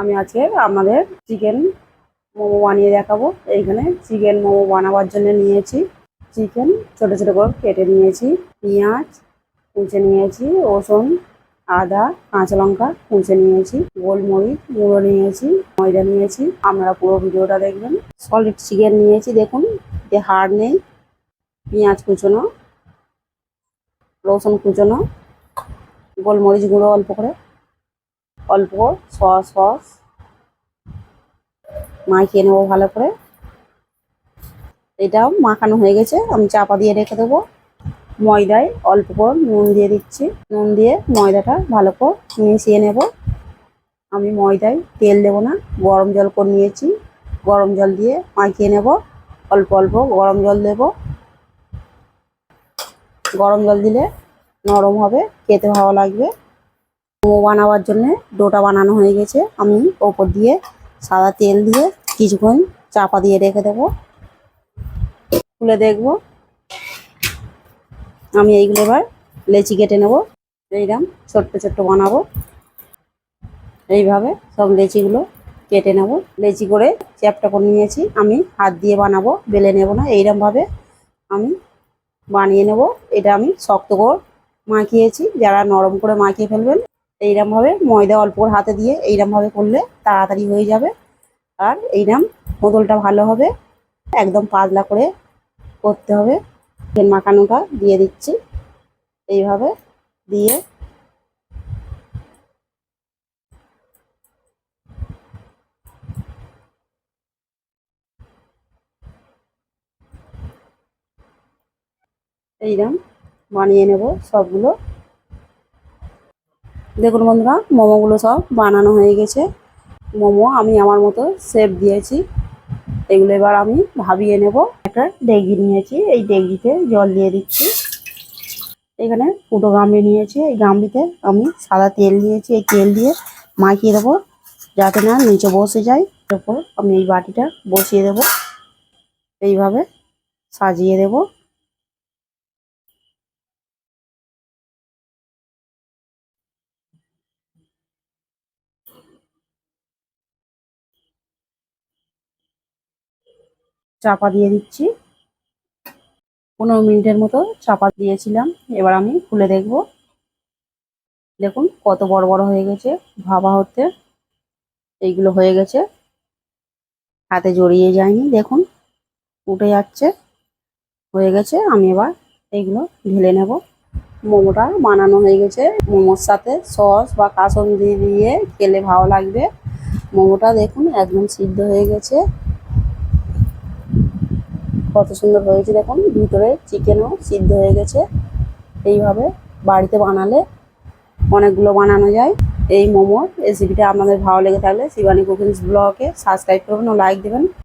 আমি আজকে আপনাদের চিকেন মোমো বানিয়ে দেখাবো। এইখানে চিকেন মোমো বানাবার জন্য নিয়েছি। চিকেন ছোট ছোট করে কেটে নিয়েছি। পেঁয়াজ কুচে নিয়েছি, রসুন, আদা, কাঁচা লঙ্কা কুচে নিয়েছি, গোলমরিচ গুঁড়ো নিয়েছি, ময়দা নিয়েছি। আপনারা পুরো ভিডিওটা দেখবেন। সলিড চিকেন নিয়েছি, দেখুন। যে হাড় নেই, পেঁয়াজ কুচোনো, রসুন কুচোনো, গোলমরিচ গুঁড়ো অল্প করে। অল্প সস সস। মাখিয়ে নেব ভালো করে। এটাও মাখানো হয়ে গেছে। আমি চাপা দিয়ে রেখে দেবো ময়দায়। অল্প করে নুন দিয়ে দিচ্ছি। নুন দিয়ে ময়দাটা ভালো করে মিশিয়ে নেব। আমি ময়দায় তেল দেবো না। গরম জল করে নিয়েছি। গরম জল দিয়ে মাখিয়ে নেব। অল্প অল্প গরম জল দেব। গরম জল দিলে নরম হবে, খেতে ভালো লাগবে। মোমো বানাবার জন্য ডোটা বানানো হয়ে গেছে। আমি ওপর দিয়ে সাদা তেল দিয়ে কিছুক্ষণ চাপা দিয়ে রেখে দেবো। খুলে দেখব। আমি এইগুলো এবার লেচি কেটে নেব। এইরকম ছোট্ট ছোট্ট বানাবো। এইভাবে সব লেচিগুলো কেটে নেব। লেচি করে চ্যাপটা করে নিয়েছি। আমি হাত দিয়ে বানাবো, বেলে নেব না। এইরকমভাবে আমি বানিয়ে নেব। এটা আমি শক্ত করে মাখিয়েছি। যারা নরম করে মাখিয়ে ফেলবেন এইরকমভাবে ময়দা অল্প করে হাতে দিয়ে এইরকমভাবে করলে তাড়াতাড়ি হয়ে যাবে। আর এইরকম মোদলটা ভালো হবে। একদম পাতলা করে করতে হবে। তেল মাখানোটা দিয়ে দিচ্ছি। এইভাবে দিয়ে এইরকম বানিয়ে নেব সবগুলো। দেখুন বন্ধুরা, মোমোগুলো সব বানানো হয়ে গেছে। মোমো আমি আমার মতো শেপ দিয়েছি। এগুলো এবার আমি ভাবিয়ে নেব। একটা ডেগি নিয়েছি, এই ডেগিতে জল দিয়ে দিচ্ছি। এখানে ফুটো গামলি নিয়েছি, এই গামলিতে আমি সাদা তেল নিয়েছি। এই তেল দিয়ে মাখিয়ে দেবো, যাতে না নিচে বসে যায়। তারপর আমি এই বাটিটা বসিয়ে দেব। এইভাবে সাজিয়ে দেবো। চাপা দিয়ে দিচ্ছি। পনেরো মিনিটের মতো চাপা দিয়েছিলাম। এবার আমি খুলে দেখব। দেখুন কত বড় বড় হয়ে গেছে। ভাবা হতে এইগুলো হয়ে গেছে। হাতে জড়িয়ে যায়নি। দেখুন উঠে যাচ্ছে। হয়ে গেছে। আমি এবার এইগুলো ঢেলে নেব। মোমোটা বানানো হয়ে গেছে। মোমোর সাথে সস বা কাসন্দি দিয়ে খেলে ভালো লাগবে। মোমোটা দেখুন একদম সিদ্ধ হয়ে গেছে। কত সুন্দর হয়েছে দেখুন। ভিতরে চিকেনও সিদ্ধ হয়ে গেছে। এইভাবে বাড়িতে বানালে অনেকগুলো বানানো যায়। এই মোমোর রেসিপিটা আপনাদের ভালো লেগে থাকলে শিবানী কুকিংস ব্লগে সাবস্ক্রাইব করবেন ও লাইক দেবেন।